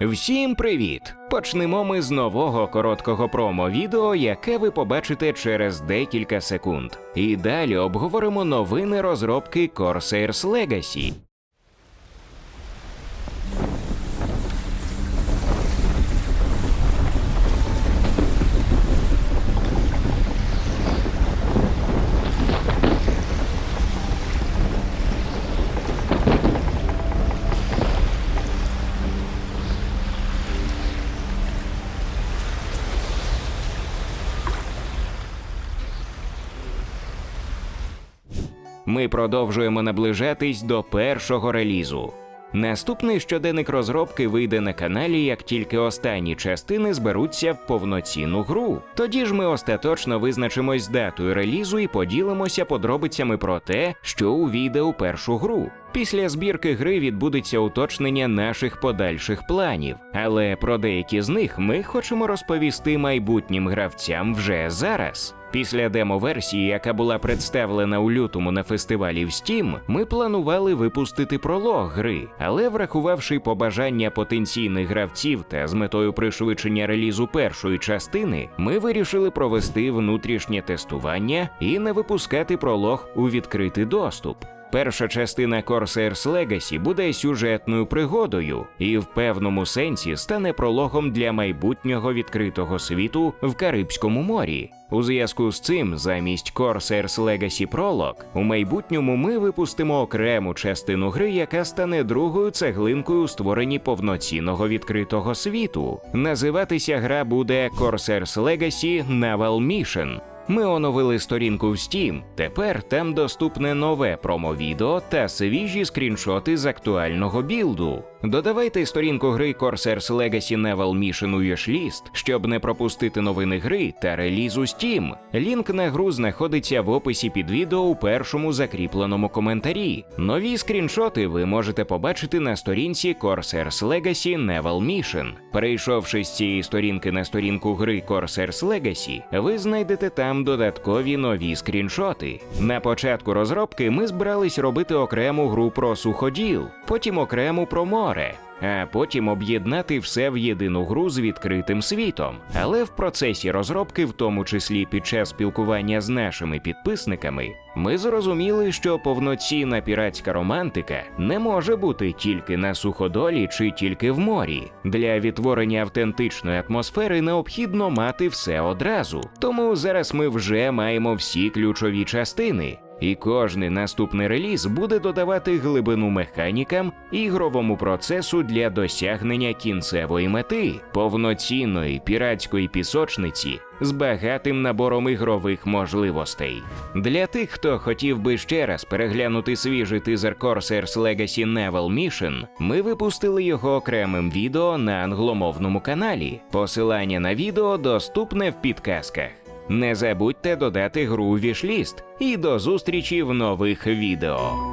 Всім привіт! Почнемо ми з нового короткого промо-відео, яке ви побачите через декілька секунд. І далі обговоримо новини розробки Corsairs Legacy. Ми продовжуємо наближатись до першого релізу. Наступний щоденник розробки вийде на каналі, як тільки останні частини зберуться в повноцінну гру. Тоді ж ми остаточно визначимось з датою релізу і поділимося подробицями про те, що увійде у першу гру. Після збірки гри відбудеться уточнення наших подальших планів, але про деякі з них ми хочемо розповісти майбутнім гравцям вже зараз. Після демо-версії, яка була представлена у лютому на фестивалі в Steam, ми планували випустити пролог гри, але врахувавши побажання потенційних гравців та з метою пришвидшення релізу першої частини, ми вирішили провести внутрішнє тестування і не випускати пролог у відкритий доступ. Перша частина Corsairs Legacy буде сюжетною пригодою і в певному сенсі стане прологом для майбутнього відкритого світу в Карибському морі. У зв'язку з цим, замість Corsairs Legacy Prologue, у майбутньому ми випустимо окрему частину гри, яка стане другою цеглинкою у створенні повноцінного відкритого світу. Називатися гра буде Corsairs Legacy Naval Mission. Ми оновили сторінку в Steam. Тепер там доступне нове промо-відео та свіжі скріншоти з актуального білду. Додавайте сторінку гри Corsairs Legacy Naval Mission у Wishlist, щоб не пропустити новини гри та релізу Steam. Лінк на гру знаходиться в описі під відео у першому закріпленому коментарі. Нові скріншоти ви можете побачити на сторінці Corsairs Legacy Naval Mission. Перейшовши з цієї сторінки на сторінку гри Corsairs Legacy, ви знайдете там додаткові нові скріншоти. На початку розробки ми збирались робити окрему гру про суходіл, потім окрему про море. А потім об'єднати все в єдину гру з відкритим світом. Але в процесі розробки, в тому числі під час спілкування з нашими підписниками, ми зрозуміли, що повноцінна піратська романтика не може бути тільки на суходолі чи тільки в морі. Для відтворення автентичної атмосфери необхідно мати все одразу. Тому зараз ми вже маємо всі ключові частини. І кожний наступний реліз буде додавати глибину механікам і ігровому процесу для досягнення кінцевої мети повноцінної піратської пісочниці з багатим набором ігрових можливостей. Для тих, хто хотів би ще раз переглянути свіжий тизер Corsairs Legacy Naval Mission, ми випустили його окремим відео на англомовному каналі. Посилання на відео доступне в підказках. Не забудьте додати гру вішліст і до зустрічі в нових відео.